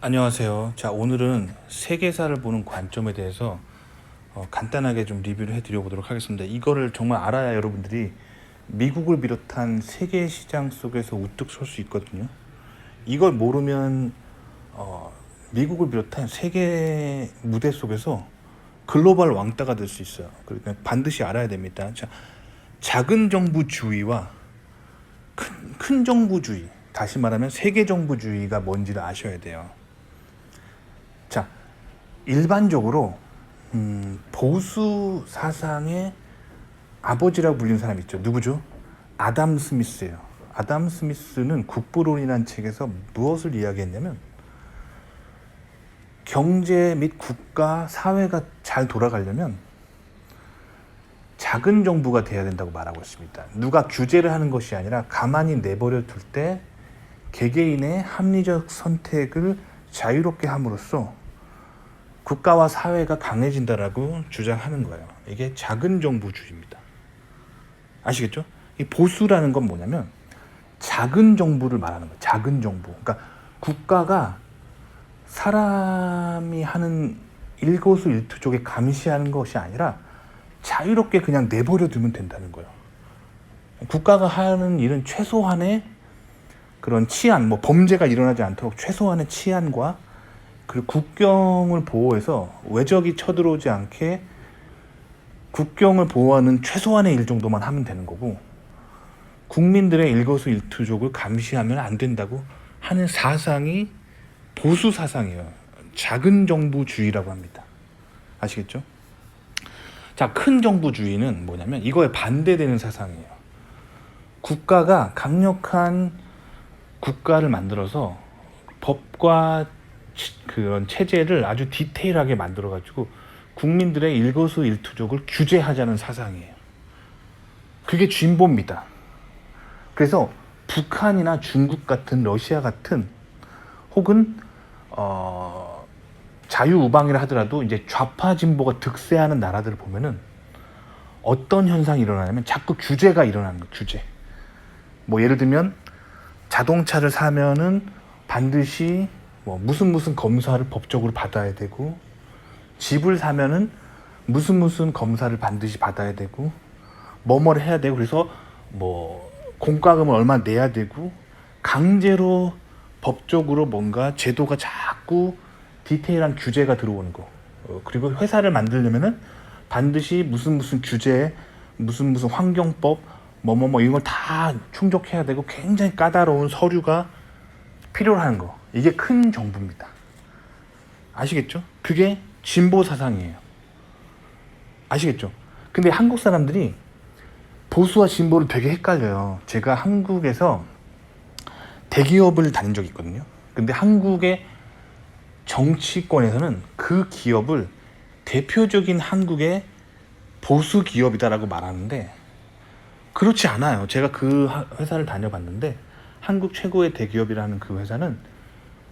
안녕하세요. 자, 오늘은 세계사를 보는 관점에 대해서 어, 간단하게 좀 리뷰를 해드려 보도록 하겠습니다. 이거를 정말 알아야 여러분들이 미국을 비롯한 세계 시장 속에서 우뚝 설 수 있거든요. 이걸 모르면 어, 미국을 비롯한 세계 무대 속에서 글로벌 왕따가 될 수 있어요. 그러니까 반드시 알아야 됩니다. 자, 작은 정부주의와 큰, 큰 정부주의, 다시 말하면 세계 정부주의가 뭔지를 아셔야 돼요. 자, 일반적으로 음, 보수 사상의 아버지라고 불리는 사람이 있죠. 누구죠? 아담 스미스예요. 아담 스미스는 국부론이라는 책에서 무엇을 이야기했냐면 경제 및 국가 사회가 잘 돌아가려면 작은 정부가 돼야 된다고 말하고 있습니다. 누가 규제를 하는 것이 아니라 가만히 내버려 둘 때 개개인의 합리적 선택을 자유롭게 함으로써 국가와 사회가 강해진다라고 주장하는 거예요. 이게 작은 정부주의입니다. 아시겠죠? 이 보수라는 건 뭐냐면 작은 정부를 말하는 거예요. 작은 정부. 그러니까 국가가 사람이 하는 일거수일투족에 감시하는 것이 아니라 자유롭게 그냥 내버려 두면 된다는 거예요. 국가가 하는 일은 최소한의 그런 치안, 뭐 범죄가 일어나지 않도록 최소한의 치안과 그리고 국경을 보호해서 외적이 쳐들어오지 않게 국경을 보호하는 최소한의 일 정도만 하면 되는 거고 국민들의 일거수일투족을 감시하면 안 된다고 하는 사상이 보수 사상이에요. 작은 정부주의라고 합니다. 아시겠죠? 자, 큰 정부주의는 뭐냐면 이거에 반대되는 사상이에요. 국가가 강력한 국가를 만들어서 법과 그런 체제를 아주 디테일하게 만들어 가지고 국민들의 일거수일투족을 규제하자는 사상이에요. 그게 진보입니다. 그래서 북한이나 중국 같은 러시아 같은 혹은 어, 자유우방이라 하더라도 이제 좌파 진보가 득세하는 나라들을 보면은 어떤 현상이 일어나냐면 자꾸 규제가 일어나는 거예요. 규제. 뭐 예를 들면 자동차를 사면은 반드시 뭐 무슨 무슨 검사를 법적으로 받아야 되고 집을 사면은 무슨 무슨 검사를 반드시 받아야 되고 뭐뭐를 해야 되고 그래서 뭐 공과금을 얼마 내야 되고 강제로 법적으로 뭔가 제도가 자꾸 디테일한 규제가 들어오는 거. 어, 그리고 회사를 만들려면은 반드시 무슨 무슨 규제 무슨 무슨 환경법 뭐뭐뭐 이런 걸 다 충족해야 되고 굉장히 까다로운 서류가 필요로 하는 거 이게 큰 정부입니다. 아시겠죠? 그게 진보 사상이에요. 아시겠죠? 근데 한국 사람들이 보수와 진보를 되게 헷갈려요. 제가 한국에서 대기업을 다닌 적이 있거든요. 근데 한국의 정치권에서는 그 기업을 대표적인 한국의 보수 기업이다라고 말하는데 그렇지 않아요. 제가 그 회사를 다녀봤는데 한국 최고의 대기업이라는 그 회사는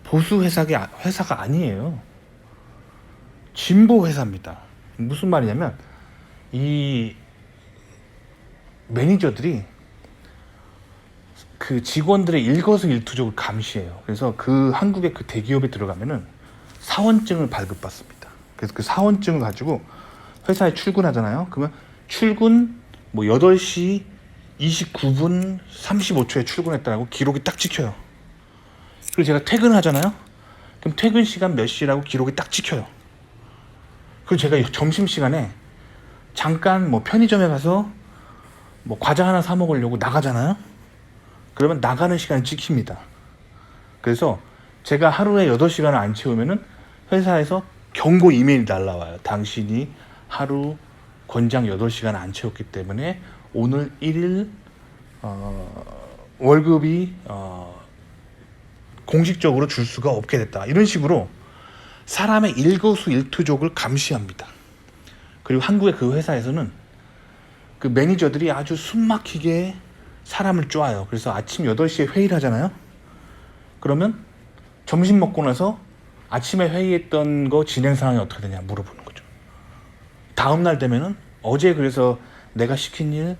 보수 회사가 회사가 아니에요. 진보 회사입니다. 무슨 말이냐면 이 매니저들이 그 직원들의 일거수일투족을 감시해요. 그래서 그 한국의 그 대기업에 들어가면은 사원증을 발급받습니다. 그래서 그 사원증을 가지고 회사에 출근하잖아요. 그러면 출근 뭐 8시 29분 35초에 출근했다라고 기록이 딱 찍혀요. 그리고 제가 퇴근하잖아요. 그럼 퇴근 시간 몇 시라고 기록이 딱 찍혀요. 그리고 제가 점심 시간에 잠깐 뭐 편의점에 가서 뭐 과자 하나 사 먹으려고 나가잖아요. 그러면 나가는 시간이 찍힙니다. 그래서 제가 하루에 8시간을 안 채우면은 회사에서 경고 이메일이 날라와요. 당신이 하루 권장 8시간 안 채웠기 때문에 오늘 1일 어, 월급이 어, 공식적으로 줄 수가 없게 됐다. 이런 식으로 사람의 일거수일투족을 감시합니다. 그리고 한국의 그 회사에서는 그 매니저들이 아주 숨막히게 사람을 쪼아요. 그래서 아침 8시에 회의를 하잖아요. 그러면 점심 먹고 나서 아침에 회의했던 거 진행 상황이 어떻게 되냐 물어보는 거죠. 다음 날 되면은 어제 그래서 내가 시킨 일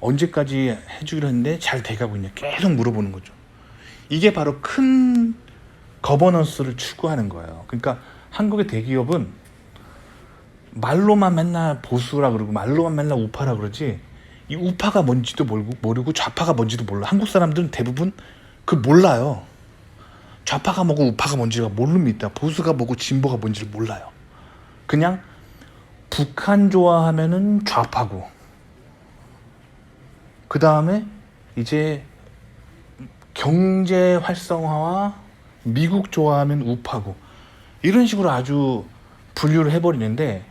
언제까지 해주기로 했는데 잘 돼가고 있냐 계속 물어보는 거죠. 이게 바로 큰 거버넌스를 추구하는 거예요. 그러니까 한국의 대기업은 말로만 맨날 보수라 그러고 말로만 맨날 우파라 그러지 이 우파가 뭔지도 모르고 모르고 좌파가 뭔지도 몰라. 한국 사람들은 대부분 그 몰라요. 좌파가 뭐고 우파가 뭔지가 모릅니다. 보수가 뭐고 진보가 뭔지를 몰라요. 그냥 북한 좋아하면은 좌파고 그 다음에 이제 경제 활성화와 미국 좋아하면 우파고 이런 식으로 아주 분류를 해버리는데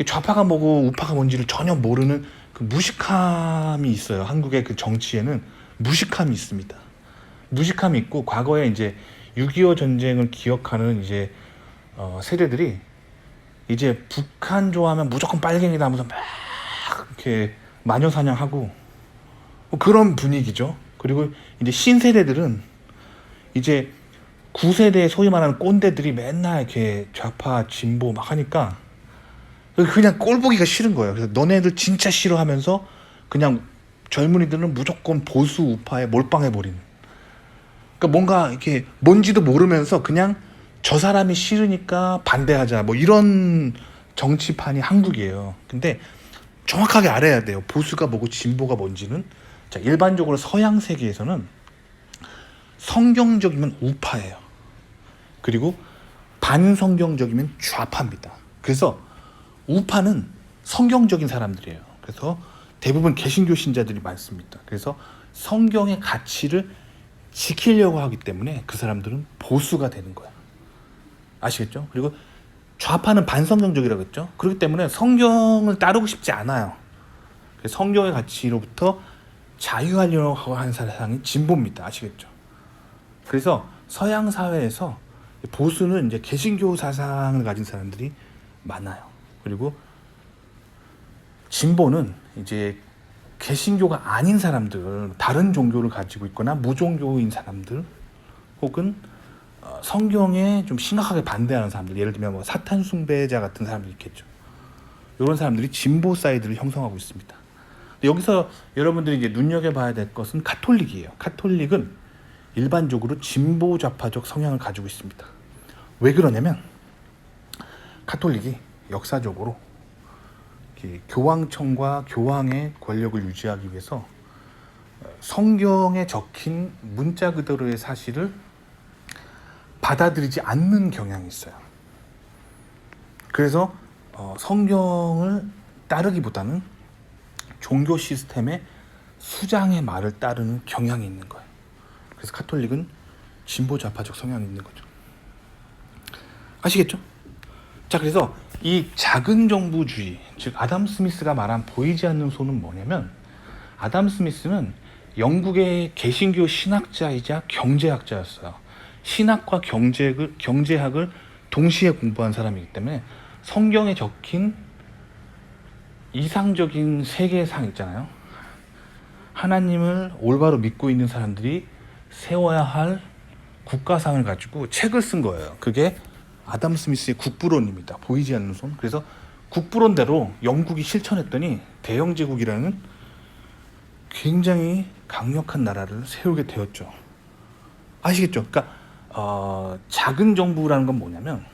이 좌파가 뭐고 우파가 뭔지를 전혀 모르는 그 무식함이 있어요. 한국의 그 정치에는 무식함이 있습니다. 무식함이 있고 과거에 이제 6.25 전쟁을 기억하는 이제 어, 세대들이 이제 북한 좋아하면 무조건 빨갱이다 하면서 막 이렇게 마녀 사냥하고 뭐 그런 분위기죠. 그리고 이제 신세대들은 이제 9세대 소위 말하는 꼰대들이 맨날 이렇게 좌파 진보 막 하니까 그냥 꼴 보기가 싫은 거예요. 그래서 너네들 진짜 싫어하면서 그냥 젊은이들은 무조건 보수 우파에 몰빵해 버리는. 그러니까 뭔가 이렇게 뭔지도 모르면서 그냥 저 사람이 싫으니까 반대하자 뭐 이런 정치판이 한국이에요. 근데 정확하게 알아야 돼요. 보수가 뭐고 진보가 뭔지는 자 일반적으로 서양 세계에서는 성경적이면 우파예요. 그리고 반성경적이면 좌파입니다. 그래서 우파는 성경적인 사람들이에요. 그래서 대부분 개신교 신자들이 많습니다. 그래서 성경의 가치를 지키려고 하기 때문에 그 사람들은 보수가 되는 거야. 아시겠죠? 그리고 좌파는 반성경적이라고 했죠. 그렇기 때문에 성경을 따르고 싶지 않아요. 성경의 가치로부터 자유하려고 하는 사람이 진보입니다. 아시겠죠? 그래서 서양 사회에서 보수는 이제 개신교 사상을 가진 사람들이 많아요. 그리고 진보는 이제 개신교가 아닌 사람들, 다른 종교를 가지고 있거나 무종교인 사람들, 혹은 어, 성경에 좀 심각하게 반대하는 사람들, 예를 들면 뭐 사탄 숭배자 같은 사람들이 있겠죠. 이런 사람들이 진보 사이드를 형성하고 있습니다. 여기서 여러분들이 이제 눈여겨봐야 될 것은 카톨릭이에요. 카톨릭은 일반적으로 진보 좌파적 성향을 가지고 있습니다. 왜 그러냐면 카톨릭이 역사적으로 교황청과 교황의 권력을 유지하기 위해서 어, 성경에 적힌 문자 그대로의 사실을 받아들이지 않는 경향이 있어요. 그래서 어, 성경을 따르기보다는 종교 시스템의 수장의 말을 따르는 경향이 있는 거예요. 그래서 카톨릭은 진보 좌파적 성향이 있는 거죠. 아시겠죠? 자, 그래서 이 작은 정부주의, 즉 아담 스미스가 말한 보이지 않는 손은 뭐냐면 아담 스미스는 영국의 개신교 신학자이자 경제학자였어요. 신학과 경제학을, 경제학을 동시에 공부한 사람이기 때문에 성경에 적힌 이상적인 세계상 있잖아요. 하나님을 올바로 믿고 있는 사람들이 세워야 할 국가상을 가지고 책을 쓴 거예요. 그게 아담 스미스의 국부론입니다. 보이지 않는 손. 그래서 국부론대로 영국이 실천했더니 대영제국이라는 굉장히 강력한 나라를 세우게 되었죠. 아시겠죠? 그러니까 어, 작은 정부라는 건 뭐냐면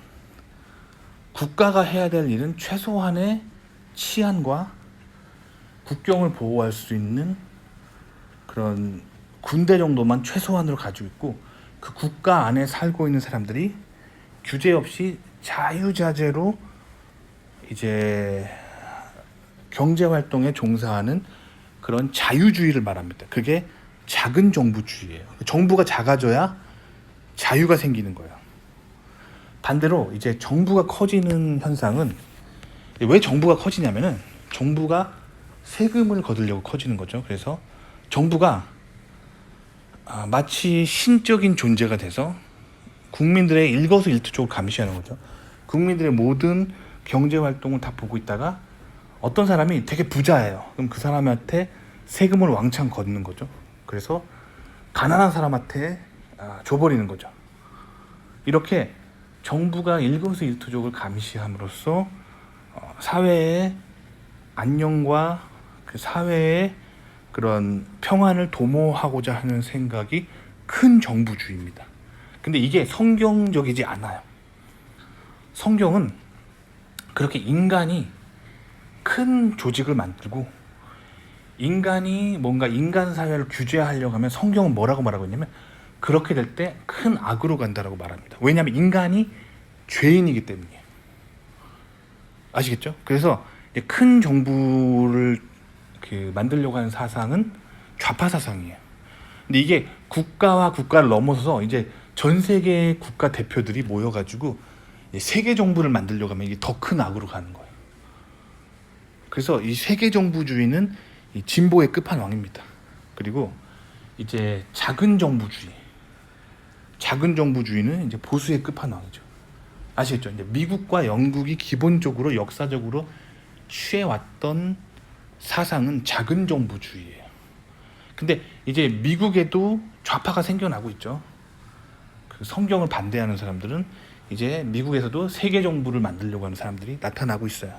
국가가 해야 될 일은 최소한의 치안과 국경을 보호할 수 있는 그런 군대 정도만 최소한으로 가지고 있고 그 국가 안에 살고 있는 사람들이 규제 없이 자유자재로 이제 경제 활동에 종사하는 그런 자유주의를 말합니다. 그게 작은 정부주의예요. 정부가 작아져야 자유가 생기는 거예요. 반대로 이제 정부가 커지는 현상은 왜 정부가 커지냐면은 정부가 세금을 거두려고 커지는 거죠. 그래서 정부가 아, 마치 신적인 존재가 돼서 국민들의 일거수일투족을 감시하는 거죠. 국민들의 모든 경제 활동을 다 보고 있다가 어떤 사람이 되게 부자예요. 그럼 그 사람한테 세금을 왕창 걷는 거죠. 그래서 가난한 사람한테 아, 줘버리는 거죠. 이렇게 정부가 일거수일투족을 감시함으로써 어, 사회의 안녕과 그 사회의 그런 평안을 도모하고자 하는 생각이 큰 정부주의입니다. 근데 이게 성경적이지 않아요. 성경은 그렇게 인간이 큰 조직을 만들고 인간이 뭔가 인간 사회를 규제하려고 하면 성경은 뭐라고 말하고 있냐면 그렇게 될 때 큰 악으로 간다라고 말합니다. 왜냐하면 인간이 죄인이기 때문이에요. 아시겠죠? 그래서 큰 정부를 그 만들려고 하는 사상은 좌파 사상이에요. 근데 이게 국가와 국가를 넘어서서 이제 전 세계 국가 대표들이 모여가지고 세계 정부를 만들려고 하면 이게 더 큰 악으로 가는 거예요. 그래서 이 세계 정부주의는 이 진보의 끝판왕입니다. 그리고 이제 작은 정부주의, 작은 정부주의는 이제 보수의 끝판왕이죠. 아시겠죠? 이제 미국과 영국이 기본적으로 역사적으로 취해왔던 사상은 작은 정부주의예요. 근데 이제 미국에도 좌파가 생겨나고 있죠. 그 성경을 반대하는 사람들은 이제 미국에서도 세계 정부를 만들려고 하는 사람들이 나타나고 있어요.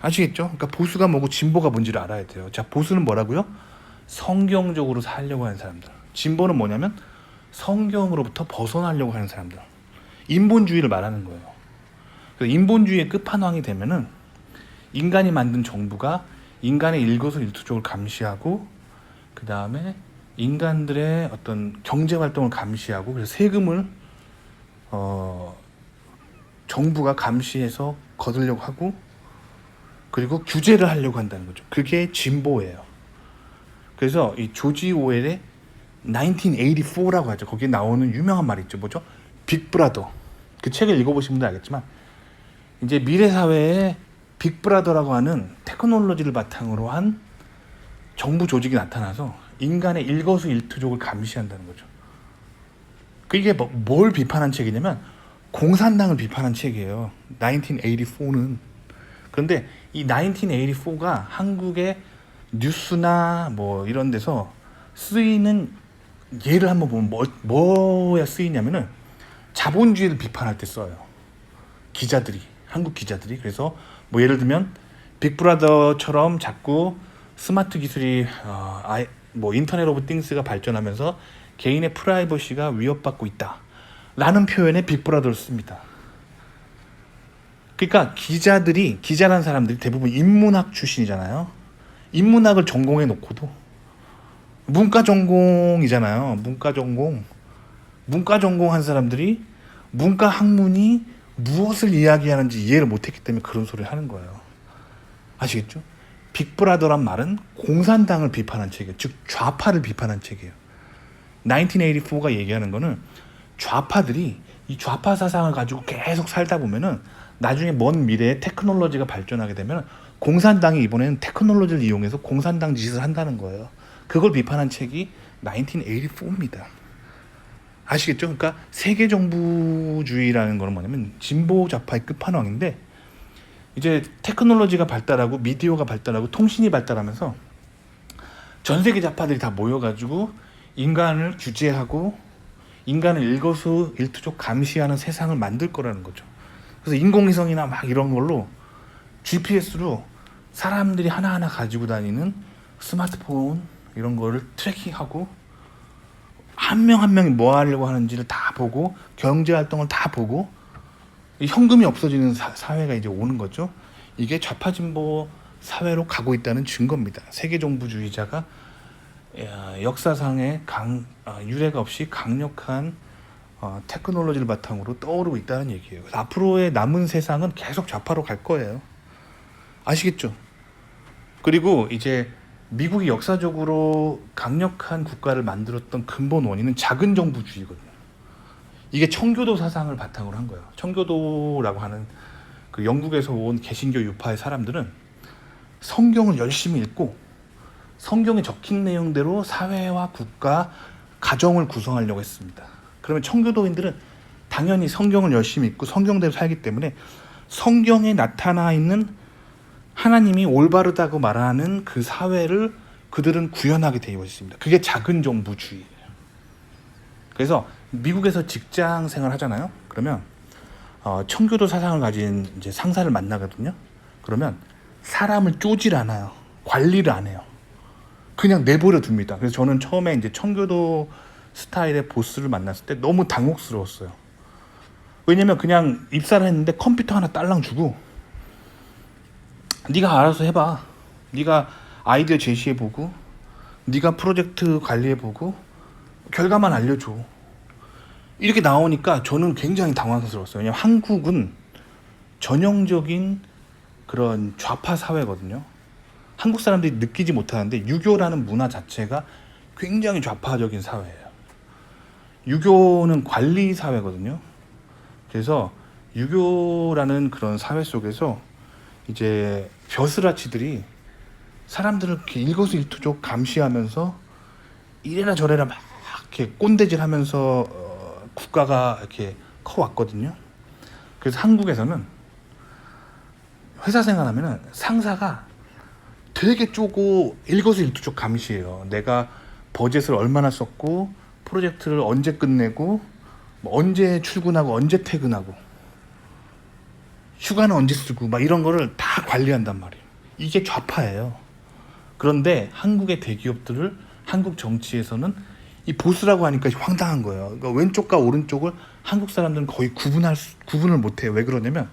아시겠죠? 그러니까 보수가 뭐고 진보가 뭔지를 알아야 돼요. 자, 보수는 뭐라고요? 성경적으로 살려고 하는 사람들. 진보는 뭐냐면 성경으로부터 벗어나려고 하는 사람들. 인본주의를 말하는 거예요. 그래서 인본주의의 끝판왕이 되면은 인간이 만든 정부가 인간의 일거수일투족을 감시하고 그 다음에 인간들의 어떤 경제 활동을 감시하고 그래서 세금을 어 정부가 감시해서 거두려고 하고 그리고 규제를 하려고 한다는 거죠. 그게 진보예요. 그래서 이 조지 오웰의 1984라고 하죠. 거기에 나오는 유명한 말이 있죠. 뭐죠? 빅브라더. 그 책을 읽어보신 분들 알겠지만 이제 미래 사회에 빅브라더라고 하는 테크놀로지를 바탕으로 한 정부 조직이 나타나서 인간의 일거수일투족을 감시한다는 거죠. 그게 뭐, 뭘 비판한 책이냐면 공산당을 비판한 책이에요. 1984는. 그런데 이 1984가 한국의 뉴스나 뭐 이런 데서 쓰이는 예를 한번 보면 뭐, 뭐야 쓰이냐면은 자본주의를 비판할 때 써요. 기자들이 한국 기자들이 그래서 뭐 예를 들면 빅브라더처럼 자꾸 스마트 기술이 어, 아이, 뭐 인터넷 오브 띵스가 발전하면서 개인의 프라이버시가 위협받고 있다 라는 표현에 빅브라더를 씁니다. 그러니까 기자들이 기자라는 사람들이 대부분 인문학 출신이잖아요. 인문학을 전공해 놓고도 문과 전공이잖아요. 문과 전공. 문과 전공한 사람들이 문과 학문이 무엇을 이야기하는지 이해를 못했기 때문에 그런 소리를 하는 거예요. 아시겠죠? 빅브라더란 말은 공산당을 비판한 책이에요. 즉 좌파를 비판한 책이에요. 1984가 얘기하는 거는 좌파들이 이 좌파 사상을 가지고 계속 살다 보면은 나중에 먼 미래에 테크놀로지가 발전하게 되면 공산당이 이번에는 테크놀로지를 이용해서 공산당 짓을 한다는 거예요. 그걸 비판한 책이 1984입니다. 아시겠죠? 그러니까 세계 정부주의라는 거는 뭐냐면 진보 좌파의 끝판왕인데 이제 테크놀로지가 발달하고 미디어가 발달하고 통신이 발달하면서 전 세계 좌파들이 다 모여가지고 인간을 규제하고 인간을 일거수 일투족 감시하는 세상을 만들 거라는 거죠. 그래서 인공위성이나 막 이런 걸로 GPS로 사람들이 하나하나 가지고 다니는 스마트폰 이런 거를 트래킹하고 한 명 한 명이 뭐 하려고 하는지를 다 보고 경제 활동을 다 보고 이 현금이 없어지는 사, 사회가 이제 오는 거죠. 이게 좌파 진보 사회로 가고 있다는 증거입니다. 세계 정부주의자가 야, 역사상의 강, 어, 유례가 없이 강력한 어, 테크놀로지를 바탕으로 떠오르고 있다는 얘기예요. 앞으로의 남은 세상은 계속 좌파로 갈 거예요. 아시겠죠? 그리고 이제 미국이 역사적으로 강력한 국가를 만들었던 근본 원인은 작은 정부주의거든요. 이게 청교도 사상을 바탕으로 한 거예요. 청교도라고 하는 그 영국에서 온 개신교 유파의 사람들은 성경을 열심히 읽고 성경에 적힌 내용대로 사회와 국가, 가정을 구성하려고 했습니다. 그러면 청교도인들은 당연히 성경을 열심히 읽고 성경대로 살기 때문에 성경에 나타나 있는 하나님이 올바르다고 말하는 그 사회를 그들은 구현하게 되어 있습니다. 그게 작은 정부주의예요. 그래서 미국에서 직장 생활 하잖아요. 그러면 어, 청교도 사상을 가진 이제 상사를 만나거든요. 그러면 사람을 쪼질 않아요. 관리를 안 해요. 그냥 내버려 둡니다. 그래서 저는 처음에 이제 청교도 스타일의 보스를 만났을 때 너무 당혹스러웠어요. 왜냐면 그냥 입사를 했는데 컴퓨터 하나 딸랑 주고 네가 알아서 해봐. 네가 아이디어 제시해보고 네가 프로젝트 관리해보고 결과만 알려줘. 이렇게 나오니까 저는 굉장히 당황스러웠어요. 왜냐면 한국은 전형적인 그런 좌파 사회거든요. 한국 사람들이 느끼지 못하는데 유교라는 문화 자체가 굉장히 좌파적인 사회예요. 유교는 관리 사회거든요. 그래서 유교라는 그런 사회 속에서 이제 벼슬아치들이 사람들을 이렇게 일거수일투족 감시하면서 이래라 저래라 막 이렇게 꼰대질하면서 어, 국가가 이렇게 커왔거든요. 그래서 한국에서는 회사 생활하면은 상사가 되게 쪼고 일거수일투족 감시해요. 내가 버젯을 얼마나 썼고 프로젝트를 언제 끝내고 뭐 언제 출근하고 언제 퇴근하고 휴가는 언제 쓰고 막 이런 거를 다 관리한단 말이에요. 이게 좌파예요. 그런데 한국의 대기업들을 한국 정치에서는 이 보수라고 하니까 황당한 거예요. 그러니까 왼쪽과 오른쪽을 한국 사람들은 거의 구분할 수, 구분을 못 해요. 왜 그러냐면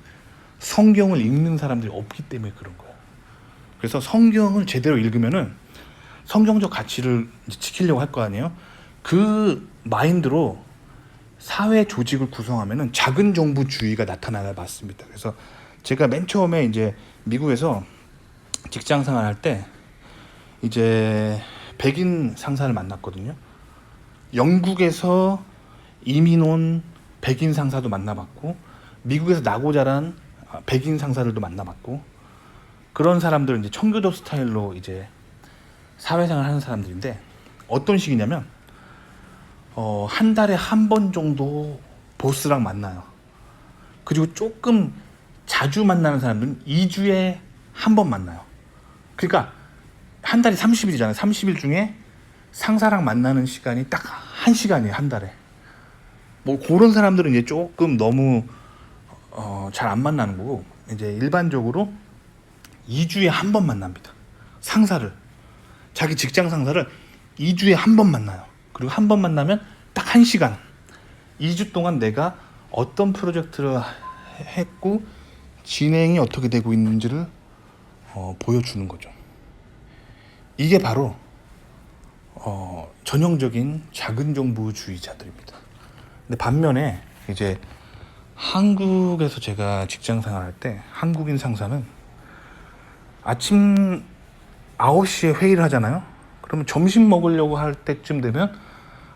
성경을 읽는 사람들이 없기 때문에 그런 거예요. 그래서 성경을 제대로 읽으면은 성경적 가치를 지키려고 할 거 아니에요. 그 마인드로 사회 조직을 구성하면은 작은 정부주의가 나타나야 맞습니다. 그래서 제가 맨 처음에 이제 미국에서 직장 생활할 때 이제 백인 상사를 만났거든요. 영국에서 이민 온 백인 상사도 만나봤고 미국에서 나고 자란 백인 상사들도 만나봤고 그런 사람들은 이제 청교도 스타일로 이제 사회생활 하는 사람들인데 어떤 식이냐면 어, 한 달에 한 번 정도 보스랑 만나요. 그리고 조금 자주 만나는 사람들은 2주에 한 번 만나요. 그러니까 한 달이 30일이잖아요. 30일 중에 상사랑 만나는 시간이 딱 한 시간이에요. 한 달에. 뭐 그런 사람들은 이제 조금 너무 어, 잘 안 만나는 거고 이제 일반적으로 2주에 한 번 만납니다. 상사를 자기 직장 상사를 2주에 한 번 만나요. 그리고 한 번 만나면 딱한 시간. 2주 동안 내가 어떤 프로젝트를 했고 진행이 어떻게 되고 있는지를 어, 보여주는 거죠. 이게 바로 어, 전형적인 작은 정부주의자들입니다. 근데 반면에 이제 한국에서 제가 직장 생활할 때 한국인 상사는 아침 9시에 회의를 하잖아요. 그러면 점심 먹으려고 할 때쯤 되면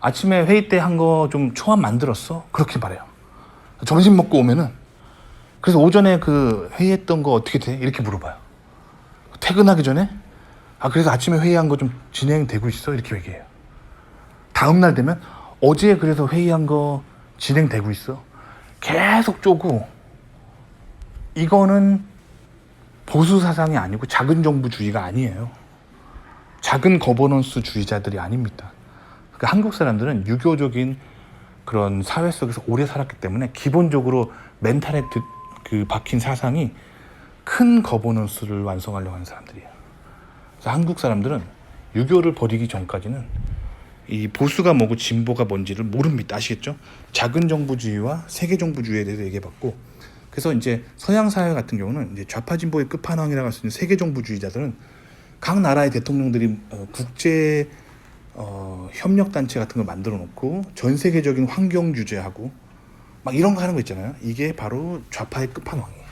아침에 회의 때 한 거 좀 초안 만들었어? 그렇게 말해요. 점심 먹고 오면은 그래서 오전에 그 회의했던 거 어떻게 돼? 이렇게 물어봐요. 퇴근하기 전에 아 그래서 아침에 회의한 거 좀 진행되고 있어? 이렇게 얘기해요. 다음 날 되면 어제 그래서 회의한 거 진행되고 있어. 계속 쪼고 이거는 보수 사상이 아니고 작은 정부주의가 아니에요. 작은 거버넌스 주의자들이 아닙니다. 그러니까 한국 사람들은 유교적인 그런 사회 속에서 오래 살았기 때문에 기본적으로 멘탈에 드, 그 박힌 사상이 큰 거버넌스를 완성하려고 하는 사람들이에요. 그래서 한국 사람들은 유교를 버리기 전까지는 이 보수가 뭐고 진보가 뭔지를 모릅니다. 아시겠죠? 작은 정부주의와 세계 정부주의에 대해서 얘기해봤고, 그래서 이제 서양 사회 같은 경우는 이제 좌파 진보의 끝판왕이라고 할 수 있는 세계 정부주의자들은 각 나라의 대통령들이 어, 국제 어, 협력 단체 같은 걸 만들어 놓고 전 세계적인 환경 규제하고 막 이런 거 하는 거 있잖아요. 이게 바로 좌파의 끝판왕이에요.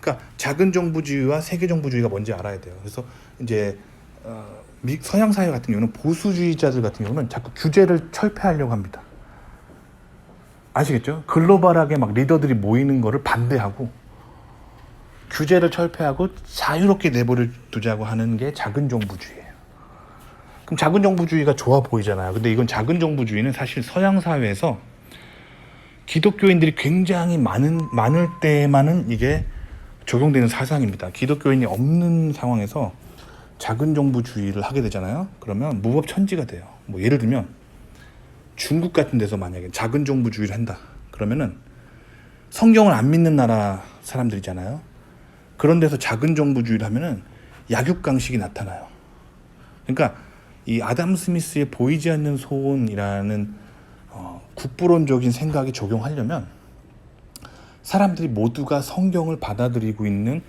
그러니까 작은 정부주의와 세계 정부주의가 뭔지 알아야 돼요. 그래서 이제 어, 미, 서양 사회 같은 경우는 보수주의자들 같은 경우는 자꾸 규제를 철폐하려고 합니다. 아시겠죠? 글로벌하게 막 리더들이 모이는 거를 반대하고 규제를 철폐하고 자유롭게 내버려 두자고 하는 게 작은 정부주의예요. 그럼 작은 정부주의가 좋아 보이잖아요. 근데 이건 작은 정부주의는 사실 서양 사회에서 기독교인들이 굉장히 많은 많을 때만은 이게 적용되는 사상입니다. 기독교인이 없는 상황에서 작은 정부주의를 하게 되잖아요. 그러면 무법천지가 돼요. 뭐 예를 들면 중국 같은 데서 만약에 작은 정부주의를 한다. 그러면은 성경을 안 믿는 나라 사람들이잖아요. 그런 데서 작은 정부주의를 하면은 약육강식이 나타나요. 그러니까 이 아담 스미스의 보이지 않는 소원이라는 어, 국부론적인 생각이 적용하려면 사람들이 모두가 성경을 받아들이고 있는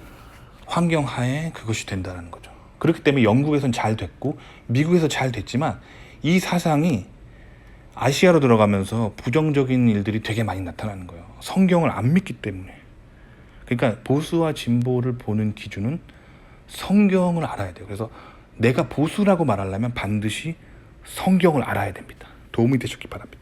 환경 하에 그것이 된다는 거죠. 그렇기 때문에 영국에선 잘 됐고 미국에서 잘 됐지만 이 사상이 아시아로 들어가면서 부정적인 일들이 되게 많이 나타나는 거예요. 성경을 안 믿기 때문에. 그러니까 보수와 진보를 보는 기준은 성경을 알아야 돼요. 그래서 내가 보수라고 말하려면 반드시 성경을 알아야 됩니다. 도움이 되셨기 바랍니다.